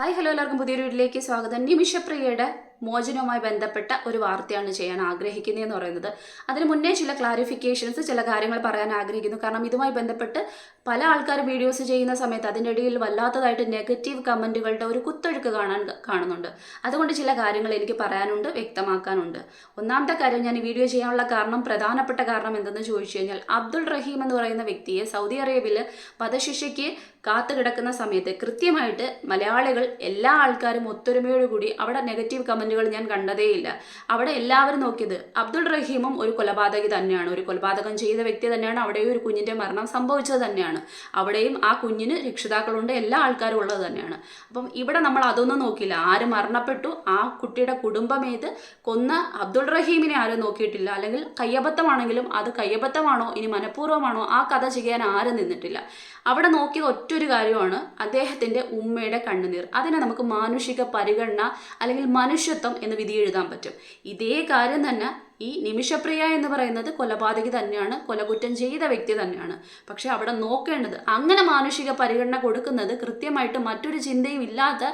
Hi hello എല്ലാവർക്കും പുതിയൊരു വീട്ടിലേക്ക് സ്വാഗതം. നിമിഷപ്രിയയുടെ മോചനവുമായി ബന്ധപ്പെട്ട ഒരു വാർത്തയാണ് ചെയ്യാൻ ആഗ്രഹിക്കുന്നതെന്ന് പറയുന്നത്. അതിന് മുന്നേ ചില ക്ലാരിഫിക്കേഷൻസ് ചില കാര്യങ്ങൾ പറയാൻ ആഗ്രഹിക്കുന്നു. കാരണം ഇതുമായി ബന്ധപ്പെട്ട് പല ആൾക്കാർ വീഡിയോസ് ചെയ്യുന്ന സമയത്ത് അതിന്റെ ഇടയിൽ വല്ലാത്തതായിട്ട് നെഗറ്റീവ് കമന്റുകളുടെ ഒരു കുത്തൊഴുക്ക് കാണാൻ കാണുന്നുണ്ട്. അതുകൊണ്ട് ചില കാര്യങ്ങൾ എനിക്ക് പറയാനുണ്ട് വ്യക്തമാക്കാനുണ്ട്. ഒന്നാമത്തെ കാര്യം ഞാൻ ഈ വീഡിയോ ചെയ്യാനുള്ള കാരണം പ്രധാനപ്പെട്ട കാരണം എന്തെന്ന് ചോദിച്ചു കഴിഞ്ഞാൽ അബ്ദുൾ റഹീം എന്ന് പറയുന്ന വ്യക്തിയെ സൗദി അറേബ്യയിൽ വധശിക്ഷയ്ക്ക് കാത്തു കിടക്കുന്ന സമയത്ത് കൃത്യമായിട്ട് മലയാളികൾ എല്ലാ ആൾക്കാരും ഒത്തൊരുമയോടുകൂടി അവിടെ നെഗറ്റീവ് കമന്റുകൾ ഞാൻ കണ്ടതേയില്ല. അവിടെ എല്ലാവരും നോക്കിയത് അബ്ദുൾ റഹീമും ഒരു കൊലപാതകി തന്നെയാണ്. ഒരു കൊലപാതകം ചെയ്ത വ്യക്തി തന്നെയാണ് അവിടെയും ഒരു കുഞ്ഞിന്റെ മരണം സംഭവിച്ചത് തന്നെയാണ്. അവിടെയും ആ കുഞ്ഞിന് രക്ഷിതാക്കളുണ്ട് എല്ലാ ആൾക്കാരും ഉള്ളത് തന്നെയാണ്. അപ്പം ഇവിടെ നമ്മൾ അതൊന്നും നോക്കില്ല ആര് മരണപ്പെട്ടു ആ കുട്ടിയുടെ കുടുംബം ഏത്? കൊന്ന അബ്ദുൾ റഹീമിനെ ആരും നോക്കിയിട്ടില്ല. അല്ലെങ്കിൽ കയ്യബദ്ധമാണെങ്കിലും അത് കയ്യബദ്ധമാണോ ഇനി മനഃപൂർവമാണോ ആ കഥ ചെയ്യാൻ ആരും നിന്നിട്ടില്ല. അവിടെ നോക്കിയ ഒറ്റൊരു കാര്യമാണ് അദ്ദേഹത്തിന്റെ ഉമ്മയുടെ കണ്ണുനീർ. അതിനെ നമുക്ക് മാനുഷിക പരിഗണന അല്ലെങ്കിൽ മനുഷ്യത്വം എന്ന് വിധി എഴുതാൻ പറ്റും. ഇതേ കാര്യം തന്നെ ഈ നിമിഷപ്രിയ എന്ന് പറയുന്നത് കൊലപാതകി തന്നെയാണ് കൊലകുറ്റം ചെയ്ത വ്യക്തി തന്നെയാണ്. പക്ഷെ അവിടെ നോക്കേണ്ടത് അങ്ങനെ മാനുഷിക പരിഗണന കൊടുക്കുന്നത് കൃത്യമായിട്ട് മറ്റൊരു ചിന്തയും ഇല്ലാത്ത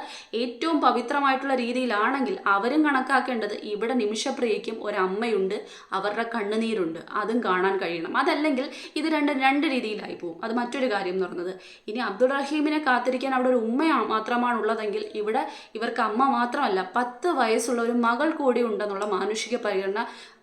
ഏറ്റവും പവിത്രമായിട്ടുള്ള രീതിയിലാണെങ്കിൽ അവരും കണക്കാക്കേണ്ടത് ഇവിടെ നിമിഷപ്രിയയ്ക്കും ഒരമ്മയുണ്ട് അവരുടെ കണ്ണുനീരുണ്ട്. അതും കാണാൻ കഴിയണം. അതല്ലെങ്കിൽ ഇത് രണ്ട് രണ്ട് രീതിയിലായി പോകും അത് മറ്റൊരു കാര്യം എന്ന് പറഞ്ഞത്. ഇനി അബ്ദുൾ റഹീമിനെ കാത്തിരിക്കാൻ അവിടെ ഒരു ഉമ്മ മാത്രമാണ് ഉള്ളതെങ്കിൽ ഇവിടെ ഇവർക്ക് അമ്മ മാത്രമല്ല പത്ത് വയസ്സുള്ള ഒരു മകൾ കൂടി ഉണ്ടെന്നുള്ള മാനുഷിക പരിഗണന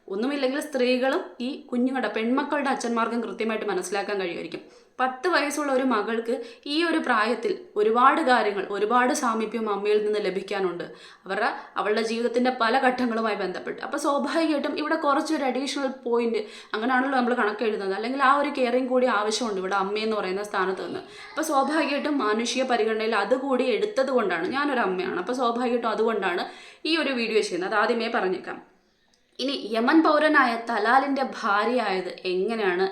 ഒന്നുമില്ലെങ്കിൽ സ്ത്രീകളും ഈ കുഞ്ഞുങ്ങളുടെ പെൺമക്കളുടെ അച്ഛന്മാർക്കും കൃത്യമായിട്ട് മനസ്സിലാക്കാൻ കഴിയുമായിരിക്കും. പത്ത് വയസ്സുള്ള ഒരു മകൾക്ക് ഈ ഒരു പ്രായത്തിൽ ഒരുപാട് കാര്യങ്ങൾ ഒരുപാട് സാമീപ്യം അമ്മയിൽ നിന്ന് ലഭിക്കാനുണ്ട്. അവരുടെ അവളുടെ ജീവിതത്തിന്റെ പല ഘട്ടങ്ങളുമായി ബന്ധപ്പെട്ട്. അപ്പോൾ സ്വാഭാവികമായിട്ടും ഇവിടെ കുറച്ചൊരു അഡീഷണൽ പോയിന്റ് അങ്ങനെയാണല്ലോ നമ്മൾ കണക്ക് എഴുതുന്നത്. അല്ലെങ്കിൽ ആ ഒരു കെയറിങ് കൂടി ആവശ്യമുണ്ട് ഇവിടെ അമ്മയെന്ന് പറയുന്ന സ്ഥാനത്ത് നിന്ന്. അപ്പോൾ സ്വാഭാവികമായിട്ടും മാനുഷിക പരിഗണനയിൽ അതുകൂടി എടുത്തത് കൊണ്ടാണ് ഞാനൊരു അമ്മയാണ്. അപ്പോൾ സ്വാഭാവികമായിട്ടും അതുകൊണ്ടാണ് ഈ ഒരു വീഡിയോ ചെയ്യുന്നത്. അത് ആദ്യമേ പറഞ്ഞേക്കാം. ഇനി യമൻ പൗരനായ തലാലിന്റെ ഭാര്യയായത് എങ്ങനെയാണ്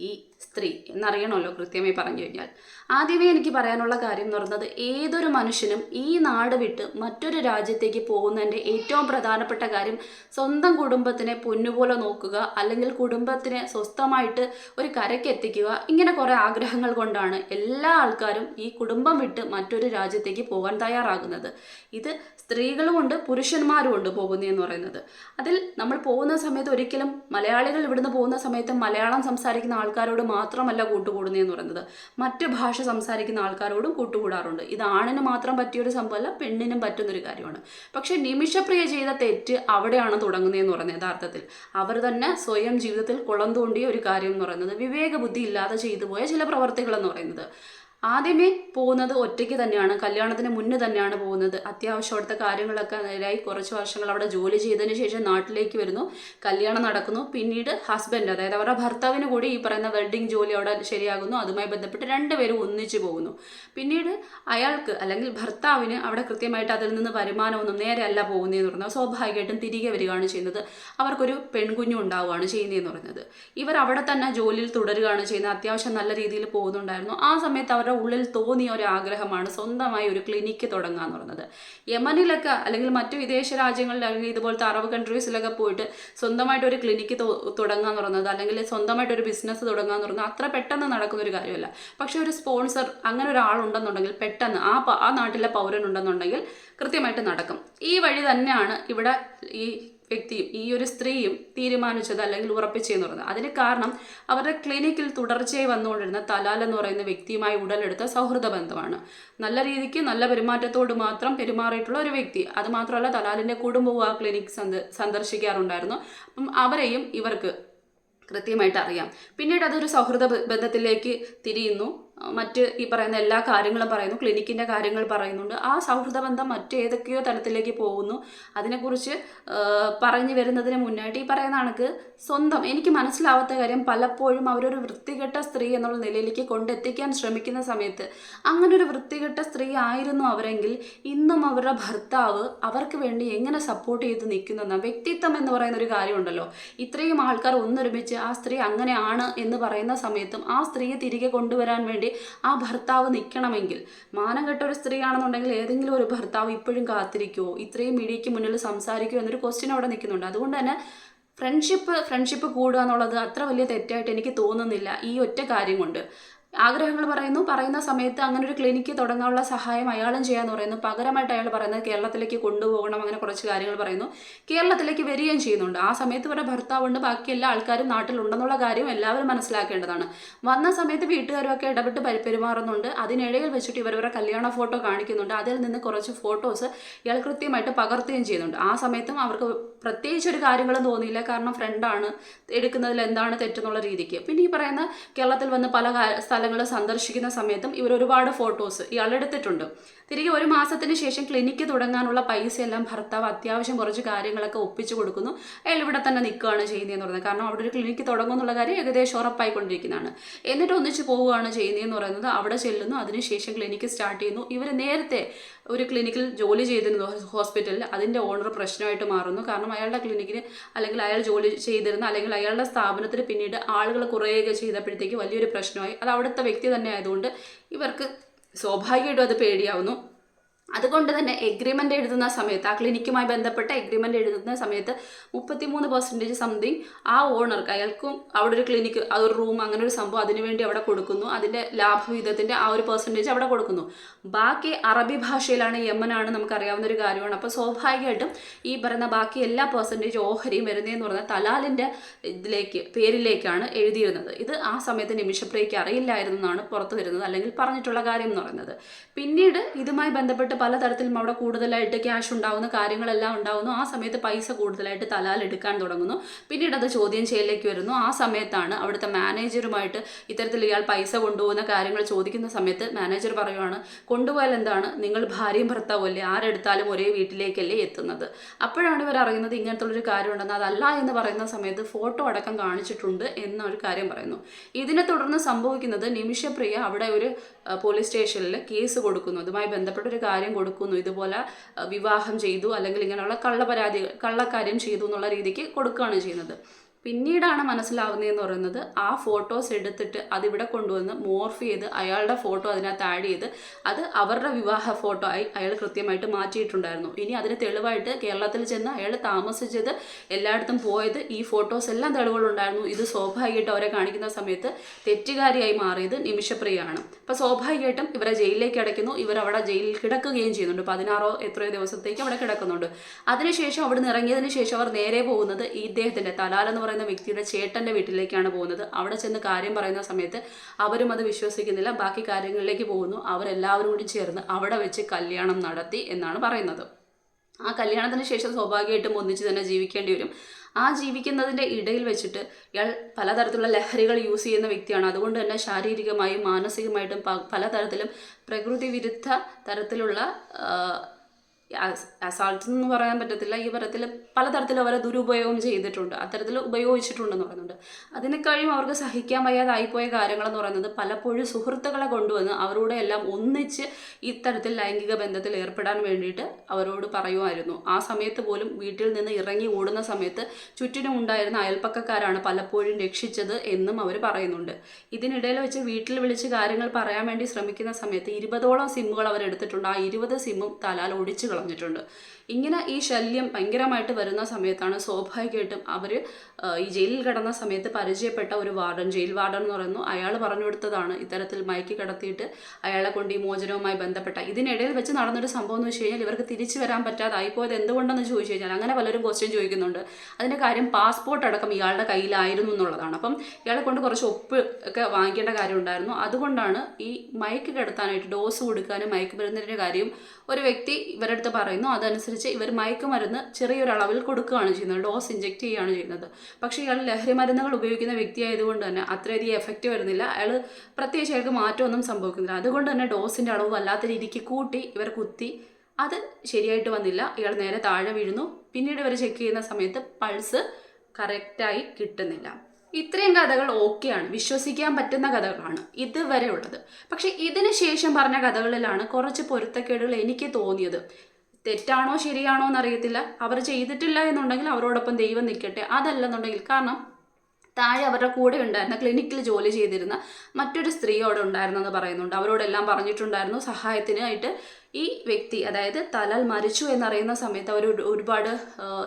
ഈ സ്ത്രീ എന്നറിയണമല്ലോ കൃത്യമായി പറഞ്ഞു കഴിഞ്ഞാൽ. ആദ്യമേ എനിക്ക് പറയാനുള്ള കാര്യം എന്ന് പറയുന്നത് ഏതൊരു മനുഷ്യനും ഈ നാട് വിട്ട് മറ്റൊരു രാജ്യത്തേക്ക് പോകുന്നതിന്റെ ഏറ്റവും പ്രധാനപ്പെട്ട കാര്യം സ്വന്തം കുടുംബത്തിനെ പൊന്നുപോലെ നോക്കുക അല്ലെങ്കിൽ കുടുംബത്തിനെ സ്വസ്ഥമായിട്ട് ഒരു കരയ്ക്ക് എത്തിക്കുക. ഇങ്ങനെ കുറേ ആഗ്രഹങ്ങൾ കൊണ്ടാണ് എല്ലാ ആൾക്കാരും ഈ കുടുംബം വിട്ട് മറ്റൊരു രാജ്യത്തേക്ക് പോകാൻ തയ്യാറാകുന്നത്. ഇത് സ്ത്രീകളുമുണ്ട് പുരുഷന്മാരുമുണ്ട് പോകുന്നതെന്ന് പറയുന്നത്. അതിൽ നമ്മൾ പോകുന്ന സമയത്ത് ഒരിക്കലും മലയാളികൾ ഇവിടുന്ന് പോകുന്ന സമയത്ത് മലയാളം സംസാരിക്കുന്ന ആൾക്കാരോട് മാത്രമല്ല കൂട്ടുകൂടുന്നതെന്ന് പറയുന്നത്. മറ്റ് ഭാഷ സംസാരിക്കുന്ന ആൾക്കാരോടും കൂട്ടുകൂടാറുണ്ട്. ഇത് ആണിന് മാത്രം പറ്റിയൊരു സംഭവമല്ല പെണ്ണിനും പറ്റുന്നൊരു കാര്യമാണ്. പക്ഷെ നിമിഷപ്രിയ ചെയ്ത തെറ്റ് അവിടെയാണ് തുടങ്ങുന്നതെന്ന് പറയുന്നത് യഥാർത്ഥത്തിൽ. അവർ തന്നെ സ്വയം ജീവിതത്തിൽ കുളം തോണ്ടിയ ഒരു കാര്യം എന്ന് പറയുന്നത് വിവേക ബുദ്ധി ഇല്ലാതെ ചെയ്തു പോയ ചില പ്രവർത്തികൾ എന്ന് പറയുന്നത്. ആദ്യമേ പോകുന്നത് ഒറ്റയ്ക്ക് തന്നെയാണ്. കല്യാണത്തിന് മുന്നേ തന്നെയാണ് പോകുന്നത്. അത്യാവശ്യം അവിടുത്തെ കാര്യങ്ങളൊക്കെ നേരായി കുറച്ച് വർഷങ്ങൾ അവിടെ ജോലി ചെയ്തതിന് ശേഷം നാട്ടിലേക്ക് വരുന്നു. കല്യാണം നടക്കുന്നു. പിന്നീട് ഹസ്ബൻഡ് അതായത് അവരുടെ ഭർത്താവിന് കൂടി ഈ പറയുന്ന വെൽഡിംഗ് ജോലി അവിടെ ശരിയാകുന്നു. അതുമായി ബന്ധപ്പെട്ട് രണ്ടുപേരും ഒന്നിച്ചു പോകുന്നു. പിന്നീട് അയാൾക്ക് അല്ലെങ്കിൽ ഭർത്താവിന് അവിടെ കൃത്യമായിട്ട് അതിൽ നിന്ന് വരുമാനമൊന്നും നേരെ അല്ല പോകുന്നതെന്ന് പറഞ്ഞാൽ സ്വാഭാവികമായിട്ടും തിരികെ വരികയാണ് ചെയ്യുന്നത്. അവർക്കൊരു പെൺകുഞ്ഞും ഉണ്ടാവുകയാണ് ചെയ്യുന്നതെന്ന് പറയുന്നത് ഇവർ അവിടെ തന്നെ ജോലിയിൽ തുടരുകയാണ് ചെയ്യുന്നത്. അത്യാവശ്യം നല്ല രീതിയിൽ പോകുന്നുണ്ടായിരുന്നു. ആ സമയത്ത് അവർ അവരുടെ ഉള്ളിൽ തോന്നിയ ഒരു ആഗ്രഹമാണ് സ്വന്തമായി ഒരു ക്ലിനിക്ക് തുടങ്ങുക എന്ന് പറയുന്നത്. യമനിലൊക്കെ അല്ലെങ്കിൽ മറ്റു വിദേശ രാജ്യങ്ങളിൽ അല്ലെങ്കിൽ ഇതുപോലത്തെ അറബ് കൺട്രീസിലൊക്കെ പോയിട്ട് സ്വന്തമായിട്ട് ഒരു ക്ലിനിക്ക് തുടങ്ങുക എന്ന് പറയുന്നത് അല്ലെങ്കിൽ സ്വന്തമായിട്ട് ഒരു ബിസിനസ് തുടങ്ങുക എന്ന് പറയുന്നത് അത്ര പെട്ടെന്ന് നടക്കുന്ന ഒരു കാര്യമല്ല. പക്ഷെ ഒരു സ്പോൺസർ അങ്ങനെ ഒരാളുണ്ടെന്നുണ്ടെങ്കിൽ പെട്ടെന്ന് ആ ആ നാട്ടിലെ പൗരനുണ്ടെന്നുണ്ടെങ്കിൽ കൃത്യമായിട്ട് നടക്കും. ഈ വഴി തന്നെയാണ് ഇവിടെ ഈ വ്യക്തിയും ഈ ഒരു സ്ത്രീയും തീരുമാനിച്ചത് അല്ലെങ്കിൽ ഉറപ്പിച്ചെന്ന് പറയുന്നത്. അതിന് കാരണം അവരുടെ ക്ലിനിക്കിൽ തുടർച്ചയായി വന്നുകൊണ്ടിരുന്ന തലാൽ എന്ന് പറയുന്ന വ്യക്തിയുമായി ഉടലെടുത്ത സൗഹൃദ ബന്ധമാണ്. നല്ല രീതിക്ക് നല്ല പെരുമാറ്റത്തോട് മാത്രം പെരുമാറിയിട്ടുള്ള ഒരു വ്യക്തി. അത് മാത്രമല്ല തലാലിന്റെ കുടുംബവും ആ ക്ലിനിക് സന്ദർശിക്കാറുണ്ടായിരുന്നു. അപ്പം അവരെയും ഇവർക്ക് കൃത്യമായിട്ട് അറിയാം. പിന്നീട് അതൊരു സൗഹൃദ ബന്ധത്തിലേക്ക് തിരിയുന്നു. മറ്റ് ഈ പറയുന്ന എല്ലാ കാര്യങ്ങളും പറയുന്നു ക്ലിനിക്കിന്റെ കാര്യങ്ങൾ പറയുന്നുണ്ട്. ആ സൗഹൃദ ബന്ധം മറ്റേതൊക്കെയോ തലത്തിലേക്ക് പോകുന്നു. അതിനെക്കുറിച്ച് പറഞ്ഞു വരുന്നതിന് മുന്നായിട്ട് ഈ പറയുന്ന കണക്ക് സ്വന്തം എനിക്ക് മനസ്സിലാവാത്ത കാര്യം പലപ്പോഴും അവരൊരു വൃത്തികെട്ട സ്ത്രീ എന്നുള്ള നിലയിലേക്ക് കൊണ്ടെത്തിക്കാൻ ശ്രമിക്കുന്ന സമയത്ത് അങ്ങനെ ഒരു വൃത്തികെട്ട സ്ത്രീ ആയിരുന്നു അവരെങ്കിൽ ഇന്നും അവരുടെ ഭർത്താവ് അവർക്ക് വേണ്ടി എങ്ങനെ സപ്പോർട്ട് ചെയ്ത് നിൽക്കുന്ന വ്യക്തിത്വം എന്ന് പറയുന്ന ഒരു കാര്യമുണ്ടല്ലോ. ഇത്രയും ആൾക്കാർ ഒന്നൊരുമിച്ച് ആ സ്ത്രീ അങ്ങനെയാണ് എന്ന് പറയുന്ന സമയത്തും ആ സ്ത്രീയെ തിരികെ കൊണ്ടുവരാൻ വേണ്ടി ആ ഭർത്താവ് നിൽക്കണമെങ്കിൽ മാനം കെട്ട ഒരു സ്ത്രീയാണെന്നുണ്ടെങ്കിൽ ഏതെങ്കിലും ഒരു ഭർത്താവ് ഇപ്പോഴും കാത്തിരിക്കുമോ ഇത്രയും മീഡിയയ്ക്ക് മുന്നിൽ സംസാരിക്കുമോ എന്നൊരു ക്വസ്റ്റ്യൻ അവിടെ നിൽക്കുന്നുണ്ട്. അതുകൊണ്ട് തന്നെ ഫ്രണ്ട്ഷിപ്പ് ഫ്രണ്ട്ഷിപ്പ് കൂടുക എന്നുള്ളത് അത്ര വലിയ തെറ്റായിട്ട് എനിക്ക് തോന്നുന്നില്ല ഈ ഒറ്റ കാര്യം കൊണ്ട്. ആഗ്രഹങ്ങൾ പറയുന്നു. പറയുന്ന സമയത്ത് അങ്ങനെ ഒരു ക്ലിനിക്ക് തുടങ്ങാനുള്ള സഹായം അയാളും ചെയ്യാന്ന് പറയുന്നു. പകരമായിട്ട് അയാൾ പറയുന്നത് കേരളത്തിലേക്ക് കൊണ്ടുപോകണം അങ്ങനെ കുറച്ച് കാര്യങ്ങൾ പറയുന്നു. കേരളത്തിലേക്ക് വരികയും ചെയ്യുന്നുണ്ട്. ആ സമയത്ത് ഇവരുടെ ഭർത്താവുണ്ട്. ബാക്കി എല്ലാ ആൾക്കാരും നാട്ടിലുണ്ടെന്നുള്ള കാര്യം എല്ലാവരും മനസ്സിലാക്കേണ്ടതാണ്. വന്ന സമയത്ത് വീട്ടുകാരുമൊക്കെ ഇടപെട്ട് പരി- പെരുമാറുന്നുണ്ട് അതിനിടയിൽ വെച്ചിട്ട് ഇവരവരുടെ കല്യാണ ഫോട്ടോ കാണിക്കുന്നുണ്ട്. അതിൽ നിന്ന് കുറച്ച് ഫോട്ടോസ് ഇയാൾ കൃത്യമായിട്ട് പകർത്തുകയും ചെയ്യുന്നുണ്ട്. ആ സമയത്തും അവർക്ക് പ്രത്യേകിച്ച് ഒരു കാര്യങ്ങളും തോന്നിയില്ല. കാരണം ഫ്രണ്ടാണ് എടുക്കുന്നതിൽ എന്താണ് തെറ്റെന്നുള്ള രീതിക്ക്. പിന്നെ ഈ പറയുന്ന കേരളത്തിൽ വന്ന് പല സ്ഥലങ്ങൾ സന്ദർശിക്കുന്ന സമയത്തും ഇവർ ഒരുപാട് ഫോട്ടോസ് ഇയാൾ എടുത്തിട്ടുണ്ട് തിരികെ ഒരു മാസത്തിന് ശേഷം ക്ലിനിക്ക് തുടങ്ങാനുള്ള പൈസ എല്ലാം ഭർത്താവ് അത്യാവശ്യം കുറച്ച് കാര്യങ്ങളൊക്കെ ഒപ്പിച്ചു കൊടുക്കുന്നു. അയാൾ ഇവിടെ തന്നെ നിൽക്കുകയാണ് ചെയ്യുന്നതെന്ന് പറയുന്നത്. കാരണം അവിടെ ഒരു ക്ലിനിക്ക് തുടങ്ങുമെന്നുള്ള കാര്യം ഏകദേശം ഉറപ്പായിക്കൊണ്ടിരിക്കുന്നതാണ്. എന്നിട്ട് ഒന്നിച്ച് പോവുകയാണ് ചെയ്യുന്നതെന്ന് പറയുന്നത് അവിടെ ചെല്ലുന്നു. അതിനുശേഷം ക്ലിനിക്ക് സ്റ്റാർട്ട് ചെയ്യുന്നു. ഇവർ നേരത്തെ ഒരു ക്ലിനിക്കിൽ ജോലി ചെയ്തിരുന്നു. ഹോസ്പിറ്റലിൽ അതിന്റെ ഓണർ പ്രശ്നമായിട്ട് മാറുന്നു. കാരണം അയാളുടെ ക്ലിനിക്കിന് അല്ലെങ്കിൽ അയാൾ ജോലി ചെയ്തിരുന്ന അല്ലെങ്കിൽ അയാളുടെ സ്ഥാപനത്തിന് പിന്നീട് ആളുകൾ കുറേയൊക്കെ ചെയ്തപ്പോഴത്തേക്ക് വലിയൊരു പ്രശ്നമായി. അത് അവിടുത്തെ വ്യക്തി തന്നെ ആയതുകൊണ്ട് ഇവർക്ക് സ്വാഭാവികമായിട്ടും അത് പേടിയാവുന്നു. അതുകൊണ്ട് തന്നെ എഗ്രിമെന്റ് എഴുതുന്ന സമയത്ത് ആ ക്ലിനിക്കുമായി ബന്ധപ്പെട്ട എഗ്രിമെന്റ് എഴുതുന്ന സമയത്ത് മുപ്പത്തിമൂന്ന് പെർസെന്റേജ് സംതിങ് ആ ഓണർക്ക് അയാൾക്കും അവിടെ ഒരു ക്ലിനിക്ക് ആ ഒരു റൂം അങ്ങനെ ഒരു സംഭവം അതിനുവേണ്ടി അവിടെ കൊടുക്കുന്നു. അതിന്റെ ലാഭവിഹിതത്തിന്റെ ആ ഒരു പെർസെന്റേജ് അവിടെ കൊടുക്കുന്നു. ബാക്കി അറബി ഭാഷയിലാണ് യമനാണ് നമുക്കറിയാവുന്ന ഒരു കാര്യമാണ്. അപ്പോൾ സ്വാഭാവികമായിട്ടും ഈ പറയുന്ന ബാക്കി എല്ലാ പെർസെന്റേജ് ഓഹരിയും വരുന്നതെന്ന് പറഞ്ഞാൽ തലാലിന്റെ ഇതിലേക്ക് പേരിലേക്കാണ് എഴുതിയിരുന്നത്. ഇത് ആ സമയത്ത് നിമിഷപ്രിയയ്ക്ക് അറിയില്ലായിരുന്നു എന്നാണ് പുറത്തു വരുന്നത് അല്ലെങ്കിൽ പറഞ്ഞിട്ടുള്ള കാര്യം എന്ന് പറയുന്നത്. പിന്നീട് ഇതുമായി ബന്ധപ്പെട്ട് പലതരത്തിലും അവിടെ കൂടുതലായിട്ട് ക്യാഷ് ഉണ്ടാകുന്ന കാര്യങ്ങളെല്ലാം ഉണ്ടാവുന്നു. ആ സമയത്ത് പൈസ കൂടുതലായിട്ട് തലാൽ എടുക്കാൻ തുടങ്ങുന്നു. പിന്നീട് അത് ചോദ്യം ചെയ്യലിലേക്ക് വരുന്നു. ആ സമയത്താണ് അവിടുത്തെ മാനേജറുമായിട്ട് ഇത്തരത്തിൽ ഇയാൾ പൈസ കൊണ്ടുപോകുന്ന കാര്യങ്ങൾ ചോദിക്കുന്ന സമയത്ത് മാനേജർ പറയുവാണ് കൊണ്ടുപോയാൽ എന്താണ്? നിങ്ങൾ ഭാര്യയും ഭർത്താവും അല്ലേ? ആരെടുത്താലും ഒരേ വീട്ടിലേക്കല്ലേ എത്തുന്നത്? അപ്പോഴാണ് ഇവർ അറിയുന്നത് ഇങ്ങനത്തുള്ളൊരു കാര്യമുണ്ടെന്ന്. അതല്ല എന്ന് പറയുന്ന സമയത്ത് ഫോട്ടോ അടക്കം കാണിച്ചിട്ടുണ്ട് എന്നൊരു കാര്യം പറയുന്നു. ഇതിനെ തുടർന്ന് സംഭവിക്കുന്നത് നിമിഷപ്രിയ അവിടെ ഒരു പോലീസ് സ്റ്റേഷനിൽ കേസ് കൊടുക്കുന്നു. അതുമായി ബന്ധപ്പെട്ട ഒരു കാര്യം കൊടുക്കുന്നു. ഇതുപോലെ വിവാഹം ചെയ്തു അല്ലെങ്കിൽ ഇങ്ങനെയുള്ള കള്ളപരാതി കള്ളക്കാര്യം ചെയ്തു എന്നുള്ള രീതിക്ക് കൊടുക്കുകയാണ് ചെയ്യുന്നത്. പിന്നീടാണ് മനസ്സിലാവുന്നതെന്ന് പറയുന്നത് ആ ഫോട്ടോസ് എടുത്തിട്ട് അതിവിടെ കൊണ്ടുവന്ന് മോർഫ് ചെയ്ത് അയാളുടെ ഫോട്ടോ അതിനകത്ത് ആഡ് ചെയ്ത് അത് അവരുടെ വിവാഹ ഫോട്ടോ ആയി അയാൾ കൃത്യമായിട്ട് മാറ്റിയിട്ടുണ്ടായിരുന്നു. ഇനി അതിന് തെളിവായിട്ട് കേരളത്തിൽ ചെന്ന് അയാൾ താമസിച്ചത് എല്ലായിടത്തും പോയത് ഈ ഫോട്ടോസ് എല്ലാം തെളിവുകളുണ്ടായിരുന്നു. ഇത് സ്വാഭാവികമായിട്ട് അവരെ കാണിക്കുന്ന സമയത്ത് തെറ്റുകാരിയായി മാറിയത് നിമിഷപ്രിയാണ് അപ്പോൾ സ്വാഭാവികമായിട്ടും ഇവരെ ജയിലിലേക്ക് അടയ്ക്കുന്നു. ഇവർ അവിടെ ജയിലിൽ കിടക്കുകയും ചെയ്യുന്നുണ്ട്. പതിനാറോ എത്രയോ ദിവസത്തേക്ക് അവിടെ കിടക്കുന്നുണ്ട്. അതിനുശേഷം അവിടെ നിന്ന് ഇറങ്ങിയതിന് ശേഷം അവർ നേരെ പോകുന്നത് ഈ ഇദ്ദേഹത്തിന്റെ തലാൽ എന്ന് വ്യക്തിയുടെ ചേട്ടന്റെ വീട്ടിലേക്കാണ് പോകുന്നത്. അവിടെ ചെന്ന് കാര്യം പറയുന്ന സമയത്ത് അവരും അത് വിശ്വസിക്കുന്നില്ല. ബാക്കി കാര്യങ്ങളിലേക്ക് പോകുന്നു. അവരെല്ലാവരും കൂടി ചേർന്ന് അവിടെ വെച്ച് കല്യാണം നടത്തി എന്നാണ് പറയുന്നത്. ആ കല്യാണത്തിന് ശേഷം സ്വാഭാവികമായിട്ടും ഒന്നിച്ച് തന്നെ ജീവിക്കേണ്ടി വരും. ആ ജീവിക്കുന്നതിന്റെ ഇടയിൽ വെച്ചിട്ട് ഇയാൾ പലതരത്തിലുള്ള ലഹരികൾ യൂസ് ചെയ്യുന്ന വ്യക്തിയാണ്. അതുകൊണ്ട് തന്നെ ശാരീരികമായും മാനസികമായിട്ടും പലതരത്തിലും പ്രകൃതി വിരുദ്ധ തരത്തിലുള്ള അസാൾട്ട് എന്ന് പറയാൻ പറ്റത്തില്ല. ഈ പരത്തിൽ പലതരത്തിൽ അവരെ ദുരുപയോഗം ചെയ്തിട്ടുണ്ട്. അത്തരത്തിൽ ഉപയോഗിച്ചിട്ടുണ്ടെന്ന് പറയുന്നുണ്ട്. അതിനേക്കാളും അവർക്ക് സഹിക്കാൻ വയ്യാതായിപ്പോയ കാര്യങ്ങളെന്ന് പറയുന്നത് പലപ്പോഴും സുഹൃത്തുക്കളെ കൊണ്ടുവന്ന് അവരോട് എല്ലാം ഒന്നിച്ച് ഇത്തരത്തിൽ ലൈംഗിക ബന്ധത്തിൽ ഏർപ്പെടാൻ വേണ്ടിയിട്ട് അവരോട് പറയുമായിരുന്നു. ആ സമയത്ത് പോലും വീട്ടിൽ നിന്ന് ഇറങ്ങി ഓടുന്ന സമയത്ത് ചുറ്റിനും ഉണ്ടായിരുന്ന അയൽപ്പക്കക്കാരാണ് പലപ്പോഴും രക്ഷിച്ചത് എന്നും അവർ പറയുന്നുണ്ട്. ഇതിനിടയിൽ വെച്ച് വീട്ടിൽ വിളിച്ച് കാര്യങ്ങൾ പറയാൻ വേണ്ടി ശ്രമിക്കുന്ന സമയത്ത് ഇരുപതോളം സിമ്മുകൾ അവരെടുത്തിട്ടുണ്ട് ആ ഇരുപത് സിമ്മും തലാൽ ഒടിച്ചു 了，就真的 ഇങ്ങനെ ഈ ശല്യം ഭയങ്കരമായിട്ട് വരുന്ന സമയത്താണ് സ്വാഭാവികമായിട്ടും അവർ ഈ ജയിലിൽ കിടന്ന സമയത്ത് പരിചയപ്പെട്ട ഒരു വാർഡൻ ജയിൽ വാർഡൻ എന്ന് പറയുന്നു. അയാൾ പറഞ്ഞു കൊടുത്തതാണ് ഇത്തരത്തിൽ മയക്കി കിടത്തിയിട്ട് അയാളെ കൊണ്ട് ഈ മോചനവുമായി ബന്ധപ്പെട്ട. ഇതിനിടയിൽ വെച്ച് നടന്നൊരു സംഭവം എന്ന് വെച്ച് കഴിഞ്ഞാൽ ഇവർക്ക് തിരിച്ചു വരാൻ പറ്റാതായിപ്പോയത് എന്തുകൊണ്ടെന്ന് ചോദിച്ചു കഴിഞ്ഞാൽ അങ്ങനെ പലരും ക്വസ്റ്റ്യൻ ചോദിക്കുന്നുണ്ട്. അതിന്റെ കാര്യം പാസ്പോർട്ട് അടക്കം ഇയാളുടെ കയ്യിലായിരുന്നു എന്നുള്ളതാണ്. അപ്പം ഇയാളെ കൊണ്ട് കുറച്ച് ഒപ്പ് ഒക്കെ വാങ്ങിക്കേണ്ട കാര്യം ഉണ്ടായിരുന്നു അതുകൊണ്ടാണ് ഈ മയക്ക് കിടത്താനായിട്ട് ഡോസ് കൊടുക്കാനും മയക്കുമരുന്നിന്റെ കാര്യം ഒരു വ്യക്തി ഇവരുടെ അടുത്ത് പറയുന്നു. അതനുസരിച്ച് ഇവർ മയക്കുമരുന്ന് ചെറിയൊരളവിൽ കൊടുക്കുകയാണ് ചെയ്യുന്നത് ഡോസ് ഇഞ്ചെക്ട് ചെയ്യുകയാണ് ചെയ്യുന്നത്. പക്ഷേ ഇയാൾ ലഹരി മരുന്നുകൾ ഉപയോഗിക്കുന്ന വ്യക്തിയായതുകൊണ്ട് തന്നെ അത്രയധികം എഫക്റ്റ് വരുന്നില്ല. അയാൾ പ്രത്യേകിച്ച് അയാൾക്ക് മാറ്റമൊന്നും സംഭവിക്കുന്നില്ല. അതുകൊണ്ട് തന്നെ ഡോസിന്റെ അളവ് വല്ലാത്ത രീതിക്ക് കൂട്ടി ഇവർ കുത്തി. അത് ശരിയായിട്ട് വന്നില്ല. ഇയാൾ നേരെ താഴെ വീഴുന്നു. പിന്നീട് ഇവർ ചെക്ക് ചെയ്യുന്ന സമയത്ത് പൾസ് കറക്റ്റായി കിട്ടുന്നില്ല. ഇത്രയും കഥകൾ ഓക്കെയാണ് വിശ്വസിക്കാൻ പറ്റുന്ന കഥകളാണ് ഇതുവരെ ഉള്ളത് പക്ഷെ ഇതിന് ശേഷം പറഞ്ഞ കഥകളിലാണ് കുറച്ച് പൊരുത്തക്കേടുകൾ എനിക്ക് തോന്നിയത്. തെറ്റാണോ ശരിയാണോ എന്നറിയത്തില്ല. അവർ ചെയ്തിട്ടില്ല എന്നുണ്ടെങ്കിൽ അവരോടൊപ്പം ദൈവം നിൽക്കട്ടെ. അതല്ലെന്നുണ്ടെങ്കിൽ കാരണം താഴെ അവരുടെ കൂടെ ഉണ്ടായിരുന്ന ക്ലിനിക്കിൽ ജോലി ചെയ്തിരുന്ന മറ്റൊരു സ്ത്രീ അവിടെ ഉണ്ടായിരുന്നെന്ന് പറയുന്നുണ്ട്. അവരോടെല്ലാം പറഞ്ഞിട്ടുണ്ടായിരുന്നു സഹായത്തിനായിട്ട് ഈ വ്യക്തി അതായത് തലാൽ മരിച്ചു എന്നറിയുന്ന സമയത്ത് അവർ ഒരുപാട്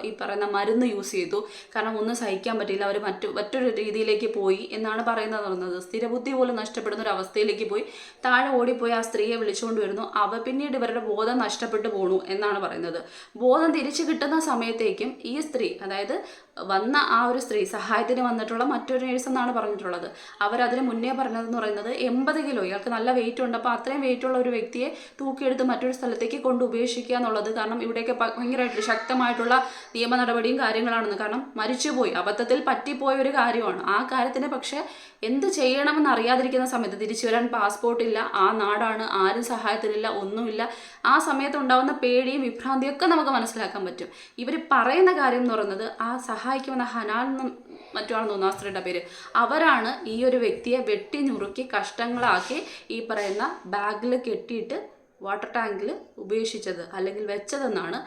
ഈ പറയുന്ന മരുന്ന് യൂസ് ചെയ്തു. കാരണം ഒന്നും സഹിക്കാൻ പറ്റില്ല. അവർ മറ്റു മറ്റൊരു രീതിയിലേക്ക് പോയി എന്നാണ് പറയുന്നത് പറയുന്നത് സ്ഥിരബുദ്ധി പോലും നഷ്ടപ്പെടുന്ന ഒരു അവസ്ഥയിലേക്ക് പോയി. താഴെ ഓടിപ്പോയി ആ സ്ത്രീയെ വിളിച്ചുകൊണ്ട് വരുന്നു. അവ പിന്നീട് ഇവരുടെ ബോധം നഷ്ടപ്പെട്ടു പോണു എന്നാണ് പറയുന്നത്. ബോധം തിരിച്ചു കിട്ടുന്ന സമയത്തേക്കും ഈ സ്ത്രീ അതായത് വന്ന ആ ഒരു സ്ത്രീ സഹായത്തിന് വന്നിട്ടുള്ള മറ്റൊരു നേഴ്സ് എന്നാണ് പറഞ്ഞിട്ടുള്ളത്. അവരതിന് മുന്നേ പറഞ്ഞതെന്ന് പറയുന്നത് എൺപത് കിലോ ഇയാൾക്ക് നല്ല വെയിറ്റ് ഉണ്ട്. അപ്പോൾ അത്രയും വെയിറ്റ് ഉള്ള ഒരു വ്യക്തിയെ തൂക്കിയെടുത്ത് മറ്റൊരു സ്ഥലത്തേക്ക് കൊണ്ട് ഉപേക്ഷിക്കുക എന്നുള്ളത് കാരണം ഇവിടെയൊക്കെ ഭയങ്കരമായിട്ട് ശക്തമായിട്ടുള്ള നിയമ നടപടിയും കാര്യങ്ങളാണെന്ന്. കാരണം മരിച്ചുപോയി അബദ്ധത്തിൽ പറ്റിപ്പോയ ഒരു കാര്യമാണ്. ആ കാര്യത്തിന് പക്ഷേ എന്ത് ചെയ്യണമെന്ന് അറിയാതിരിക്കുന്ന സമയത്ത് തിരിച്ചു വരാൻ പാസ്പോർട്ട് ഇല്ല. ആ നാടാണ് ആരും സഹായത്തിനില്ല ഒന്നുമില്ല. ആ സമയത്ത് ഉണ്ടാകുന്ന പേടിയും വിഭ്രാന്തിയൊക്കെ നമുക്ക് മനസ്സിലാക്കാൻ പറ്റും. ഇവർ പറയുന്ന കാര്യം എന്ന് പറയുന്നത് ആ സഹായിക്കുമെന്ന ഹനാൽ എന്നും മറ്റുമാണെന്ന് തോന്നുന്നു ആ സ്ത്രീയുടെ പേര്. അവരാണ് ഈ ഒരു വ്യക്തിയെ വെട്ടി നുറുക്കി കഷ്ടങ്ങളാക്കി ഈ പറയുന്ന ബാഗിൽ കെട്ടിയിട്ട് വാട്ടർ ടാങ്കിൽ ഉപേക്ഷിച്ചത് അല്ലെങ്കിൽ വെച്ചതെന്നാണ്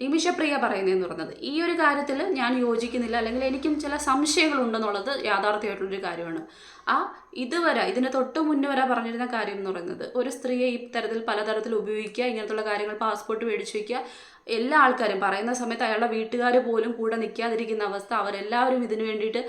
നിമിഷപ്രിയ പറയുന്നതെന്ന് പറഞ്ഞത്. ഈ ഒരു കാര്യത്തിൽ ഞാൻ യോജിക്കുന്നില്ല. അല്ലെങ്കിൽ എനിക്കും ചില സംശയങ്ങളുണ്ടെന്നുള്ളത് യാഥാർത്ഥ്യമായിട്ടുള്ളൊരു കാര്യമാണ്. ആ ഇതുവരെ ഇതിന് തൊട്ട് മുന്നേ വരെ പറഞ്ഞിരുന്ന കാര്യം എന്ന് പറയുന്നത് ഒരു സ്ത്രീയെ ഇത്തരത്തിൽ തരത്തിൽ പലതരത്തിൽ ഉപയോഗിക്കുക ഇങ്ങനത്തുള്ള കാര്യങ്ങൾ പാസ്പോർട്ട് മേടിച്ചു വയ്ക്കുക എല്ലാ ആൾക്കാരും പറയുന്ന സമയത്ത് അയാളുടെ വീട്ടുകാർ പോലും കൂടെ നിൽക്കാതിരിക്കുന്ന അവസ്ഥ അവരെല്ലാവരും ഇതിനു വേണ്ടിയിട്ട്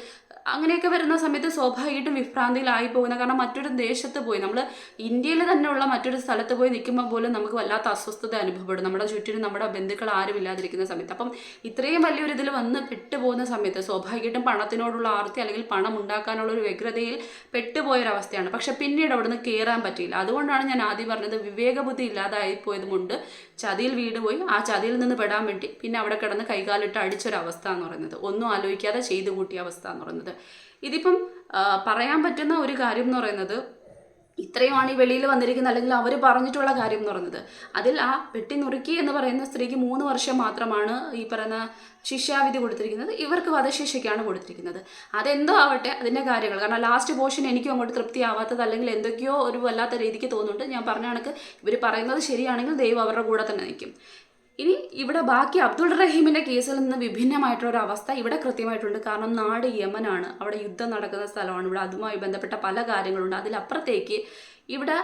അങ്ങനെയൊക്കെ വരുന്ന സമയത്ത് സ്വാഭാവികമായിട്ടും വിഭ്രാന്തിയിലായി പോകുന്ന കാരണം മറ്റൊരു ദേശത്ത് പോയി നമ്മൾ ഇന്ത്യയിൽ തന്നെയുള്ള മറ്റൊരു സ്ഥലത്ത് പോയി നിൽക്കുമ്പോൾ പോലും നമുക്ക് വല്ലാത്ത അസ്വസ്ഥത അനുഭവപ്പെടും. നമ്മുടെ ചുറ്റിനും നമ്മുടെ ബന്ധുക്കൾ ആരും ഇല്ലാതിരിക്കുന്ന സമയത്ത്. അപ്പം ഇത്രയും വലിയൊരു ഇതിൽ വന്ന് പെട്ടുപോകുന്ന സമയത്ത് സ്വാഭാവികമായിട്ടും പണത്തിനോടുള്ള ആർത്തി അല്ലെങ്കിൽ പണം ഉണ്ടാക്കാനുള്ള ഒരു വ്യഗ്രതയിൽ പെട്ടുപോയൊരവസ്ഥയാണ്. പക്ഷെ പിന്നീട് അവിടുന്ന് കയറാൻ പറ്റിയില്ല. അതുകൊണ്ടാണ് ഞാൻ ആദ്യം പറഞ്ഞത് വിവേകബുദ്ധി ഇല്ലാതായി പോയത് കൊണ്ട് ചതിയിൽ വീട് പോയി ആ ചതിയിൽ നിന്ന് പെടാൻ വേണ്ടി പിന്നെ അവിടെ കിടന്ന് കൈകാലിട്ട് അടിച്ചൊരവസ്ഥ എന്ന് പറയുന്നത്. ഒന്നും ആലോചിക്കാതെ ചെയ്തു കൂട്ടിയ അവസ്ഥ എന്ന് പറയുന്നത്. ഇതിപ്പം പറയാൻ പറ്റുന്ന ഒരു കാര്യം എന്ന് പറയുന്നത് ഇത്രയുമാണ് ഈ വെളിയിൽ വന്നിരിക്കുന്നത് അല്ലെങ്കിൽ അവർ പറഞ്ഞിട്ടുള്ള കാര്യം എന്ന് പറയുന്നത്. അതിൽ ആ വെട്ടി നുറുക്കി എന്ന് പറയുന്ന സ്ത്രീക്ക് മൂന്ന് വർഷം മാത്രമാണ് ഈ പറയുന്ന ശിക്ഷാവിധി കൊടുത്തിരിക്കുന്നത്. ഇവർക്ക് വധശിക്ഷയ്ക്കാണ് കൊടുത്തിരിക്കുന്നത്. അതെന്തോ ആവട്ടെ അതിന്റെ കാര്യങ്ങൾ. കാരണം ലാസ്റ്റ് പോർഷൻ എനിക്കും അങ്ങോട്ട് തൃപ്തിയാവാത്തത് അല്ലെങ്കിൽ എന്തൊക്കെയോ ഒരു വല്ലാത്ത രീതിക്ക് തോന്നുന്നുണ്ട്. ഞാൻ പറഞ്ഞ കണക്ക് ഇവർ പറയുന്നത് ശരിയാണെങ്കിൽ ദൈവം അവരുടെ കൂടെ തന്നെ നിൽക്കും. ഇനി ഇവിടെ ബാക്കി അബ്ദുൾ റഹീമിന്റെ കേസിൽ നിന്ന് വിഭിന്നമായിട്ടുള്ള ഒരു അവസ്ഥ ഇവിടെ കൃത്യമായിട്ടുണ്ട്. കാരണം നാട് യമനാണ്. അവിടെ യുദ്ധം നടക്കുന്ന സ്ഥലമാണ്. ഇവിടെ അതുമായി ബന്ധപ്പെട്ട പല കാര്യങ്ങളുണ്ട്. അതിലപ്പുറത്തേക്ക് ഇവിടെ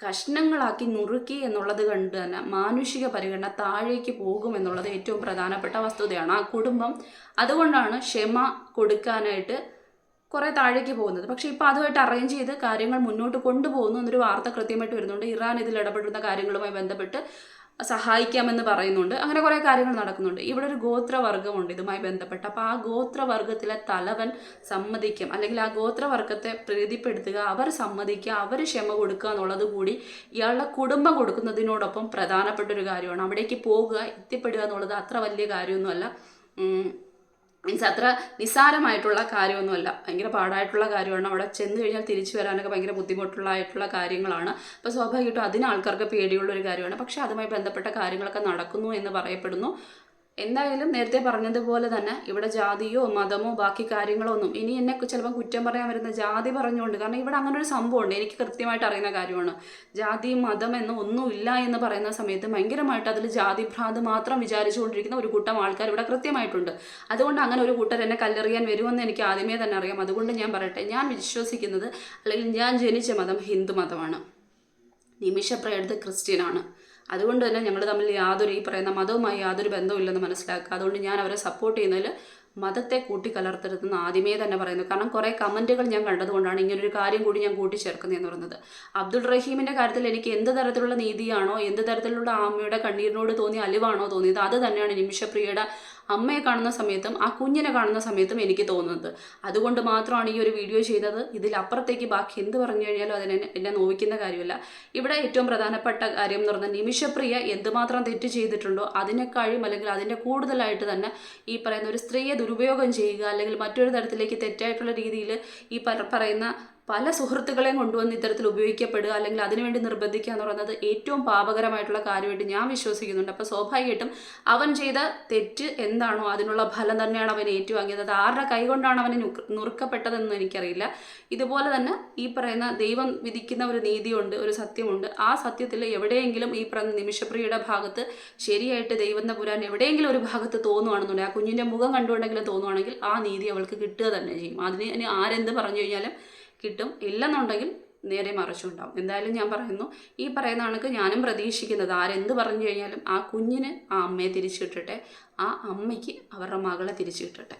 കഷ്ണങ്ങളാക്കി നുറുക്കി എന്നുള്ളത് കണ്ട് തന്നെ മാനുഷിക പരിഗണന താഴേക്ക് പോകും എന്നുള്ളത് ഏറ്റവും പ്രധാനപ്പെട്ട വസ്തുതയാണ്. ആ കുടുംബം അതുകൊണ്ടാണ് ക്ഷമ കൊടുക്കാനായിട്ട് കുറേ താഴേക്ക് പോകുന്നത്. പക്ഷേ ഇപ്പോൾ അതുമായിട്ട് അറേഞ്ച് ചെയ്ത് കാര്യങ്ങൾ മുന്നോട്ട് കൊണ്ടുപോകുന്നു എന്നൊരു വാർത്ത കൃത്യമായിട്ട് വരുന്നുണ്ട്. ഇറാൻ ഇതിൽ ഇടപെടുന്ന കാര്യങ്ങളുമായി ബന്ധപ്പെട്ട് സഹായിക്കാമെന്ന് പറയുന്നുണ്ട്. അങ്ങനെ കുറേ കാര്യങ്ങൾ നടക്കുന്നുണ്ട്. ഇവിടെ ഒരു ഗോത്രവർഗമുണ്ട് ഇതുമായി ബന്ധപ്പെട്ട്. അപ്പോൾ ആ ഗോത്രവർഗത്തിലെ തലവൻ സമ്മതിക്കും. അല്ലെങ്കിൽ ആ ഗോത്രവർഗത്തെ പ്രീതിപ്പെടുത്തുക അവർ സമ്മതിക്കുക അവർ ക്ഷമ കൊടുക്കുക എന്നുള്ളത് കൂടി ഇയാളുടെ കുടുംബം കൊടുക്കുന്നതിനോടൊപ്പം പ്രധാനപ്പെട്ട ഒരു കാര്യമാണ്. അവിടേക്ക് പോകുക എത്തിപ്പെടുക എന്നുള്ളത് അത്ര വലിയ കാര്യമൊന്നുമല്ല. മീൻസ് അത്ര നിസ്സാരമായിട്ടുള്ള കാര്യമൊന്നുമല്ല. ഭയങ്കര പാടായിട്ടുള്ള കാര്യമാണ്. അവിടെ ചെന്ന് കഴിഞ്ഞാൽ തിരിച്ചു വരാനൊക്കെ ഭയങ്കര ബുദ്ധിമുട്ടുള്ളതായിട്ടുള്ള കാര്യങ്ങളാണ്. അപ്പോൾ സ്വാഭാവികമായിട്ടും അതിന് ആൾക്കാർക്ക് പേടിയുള്ള ഒരു കാര്യമാണ്. പക്ഷേ അതുമായി ബന്ധപ്പെട്ട കാര്യങ്ങളൊക്കെ നടക്കുന്നു എന്ന് പറയപ്പെടുന്നു. എന്തായാലും നേരത്തെ പറഞ്ഞതുപോലെ തന്നെ ഇവിടെ ജാതിയോ മതമോ ബാക്കി കാര്യങ്ങളോ ഒന്നും ഇനി എന്നെ ചിലപ്പോൾ കുറ്റം പറയാൻ വരുന്ന ജാതി പറഞ്ഞുകൊണ്ട് കാരണം ഇവിടെ അങ്ങനെ ഒരു സംഭവമുണ്ട്. എനിക്ക് കൃത്യമായിട്ട് അറിയുന്ന കാര്യമാണ്. ജാതി മതം എന്ന് ഒന്നുമില്ല എന്ന് പറയുന്ന സമയത്ത് ഭയങ്കരമായിട്ട് അതിൽ ജാതി ഭ്രാന്ത് മാത്രം വിചാരിച്ചുകൊണ്ടിരിക്കുന്ന ഒരു കൂട്ടം ആൾക്കാർ ഇവിടെ കൃത്യമായിട്ടുണ്ട്. അതുകൊണ്ട് അങ്ങനെ ഒരു കൂട്ടർ എന്നെ കല്ലെറിയാൻ വരുമെന്ന് എനിക്ക് ആദ്യമേ തന്നെ അറിയാം. അതുകൊണ്ട് ഞാൻ പറയട്ടെ ഞാൻ വിശ്വസിക്കുന്നത് അല്ലെങ്കിൽ ഞാൻ ജനിച്ച മതം ഹിന്ദു മതമാണ്. നിമിഷപ്രയെടുത്ത് ക്രിസ്ത്യനാണ്. അതുകൊണ്ട് തന്നെ ഞങ്ങൾ തമ്മിൽ യാതൊരു ഈ പറയുന്ന മതവുമായി യാതൊരു ബന്ധവുമില്ലെന്ന് മനസ്സിലാക്കുക. അതുകൊണ്ട് ഞാൻ അവരെ സപ്പോർട്ട് ചെയ്യുന്നതിൽ മതത്തെ കൂട്ടിക്കലർത്തരുതെന്ന് ആദ്യമേ തന്നെ പറയുന്നു. കാരണം കുറേ കമന്റുകൾ ഞാൻ കണ്ടതുകൊണ്ടാണ് ഇങ്ങനൊരു കാര്യം കൂടി ഞാൻ കൂട്ടിച്ചേർക്കുന്നതെന്ന് പറയുന്നത്. അബ്ദുൾ റഹീമിന്റെ കാര്യത്തിൽ എനിക്ക് എന്ത് തരത്തിലുള്ള നീതിയാണോ എന്ത് തരത്തിലുള്ള ആമ്മയുടെ കണ്ണീരിനോട് തോന്നിയ അലിവാണോ തോന്നിയത് അത് തന്നെയാണ് നിമിഷപ്രിയയുടെ അമ്മയെ കാണുന്ന സമയത്തും ആ കുഞ്ഞിനെ കാണുന്ന സമയത്തും എനിക്ക് തോന്നുന്നത്. അതുകൊണ്ട് മാത്രമാണ് ഈ ഒരു വീഡിയോ ചെയ്തത്. ഇതിലപ്പുറത്തേക്ക് ബാക്കി എന്ത് പറഞ്ഞു കഴിഞ്ഞാലും അതിനെ എന്നെ നോവിക്കുന്ന കാര്യമില്ല. ഇവിടെ ഏറ്റവും പ്രധാനപ്പെട്ട കാര്യം എന്ന് പറഞ്ഞാൽ നിമിഷപ്രിയ എന്തുമാത്രം തെറ്റ് ചെയ്തിട്ടുണ്ടോ അതിനേക്കാളും അല്ലെങ്കിൽ അതിന്റെ കൂടുതലായിട്ട് തന്നെ ഈ പറയുന്ന ഒരു സ്ത്രീയെ ദുരുപയോഗം ചെയ്യുക അല്ലെങ്കിൽ മറ്റൊരു തരത്തിലേക്ക് തെറ്റായിട്ടുള്ള രീതിയിൽ ഈ പറ- പറയുന്ന പല സുഹൃത്തുക്കളെയും കൊണ്ടുവന്ന് ഇത്തരത്തിൽ ഉപയോഗിക്കപ്പെടുക അല്ലെങ്കിൽ അതിനുവേണ്ടി നിർബന്ധിക്കുക എന്ന് പറയുന്നത് ഏറ്റവും പാപകരമായിട്ടുള്ള കാര്യമായിട്ട് ഞാൻ വിശ്വസിക്കുന്നുണ്ട്. അപ്പോൾ സ്വാഭാവികമായിട്ടും അവൻ ചെയ്ത തെറ്റ് എന്താണോ അതിനുള്ള ഫലം തന്നെയാണ് അവൻ ഏറ്റുവാങ്ങിയത്. അത് ആരുടെ കൈകൊണ്ടാണ് അവന് നുറുക്കപ്പെട്ടതെന്ന് എനിക്കറിയില്ല. ഇതുപോലെ തന്നെ ഈ പറയുന്ന ദൈവം വിധിക്കുന്ന ഒരു നീതിയുണ്ട് ഒരു സത്യമുണ്ട്. ആ സത്യത്തിൽ എവിടെയെങ്കിലും ഈ പറയുന്ന നിമിഷപ്രിയയുടെ ഭാഗത്ത് ശരിയായിട്ട് ദൈവം പുരാൻ എവിടെയെങ്കിലും ഒരു ഭാഗത്ത് തോന്നുവാണെന്നുണ്ടെങ്കിൽ ആ കുഞ്ഞിന്റെ മുഖം കണ്ടുകൊണ്ടെങ്കിലും തോന്നുവാണെങ്കിൽ ആ നീതി അവൾക്ക് കിട്ടുക തന്നെ ചെയ്യും. അതിന് ആരെന്ത് പറഞ്ഞു കഴിഞ്ഞാലും കിട്ടും ഇല്ലെന്നുണ്ടെങ്കിൽ നേരെ മറിച്ചുണ്ടാവും എന്തായാലും ഞാൻ പറയുന്നു ഈ പറയുന്ന കണക്ക് ഞാനും പ്രതീക്ഷിക്കുന്നത്. ആരെന്ത് പറഞ്ഞു കഴിഞ്ഞാലും ആ കുഞ്ഞിന് ആ അമ്മയെ തിരിച്ചു കിട്ടട്ടെ ആ അമ്മയ്ക്ക് അവരുടെ മകളെ തിരിച്ചു കിട്ടട്ടെ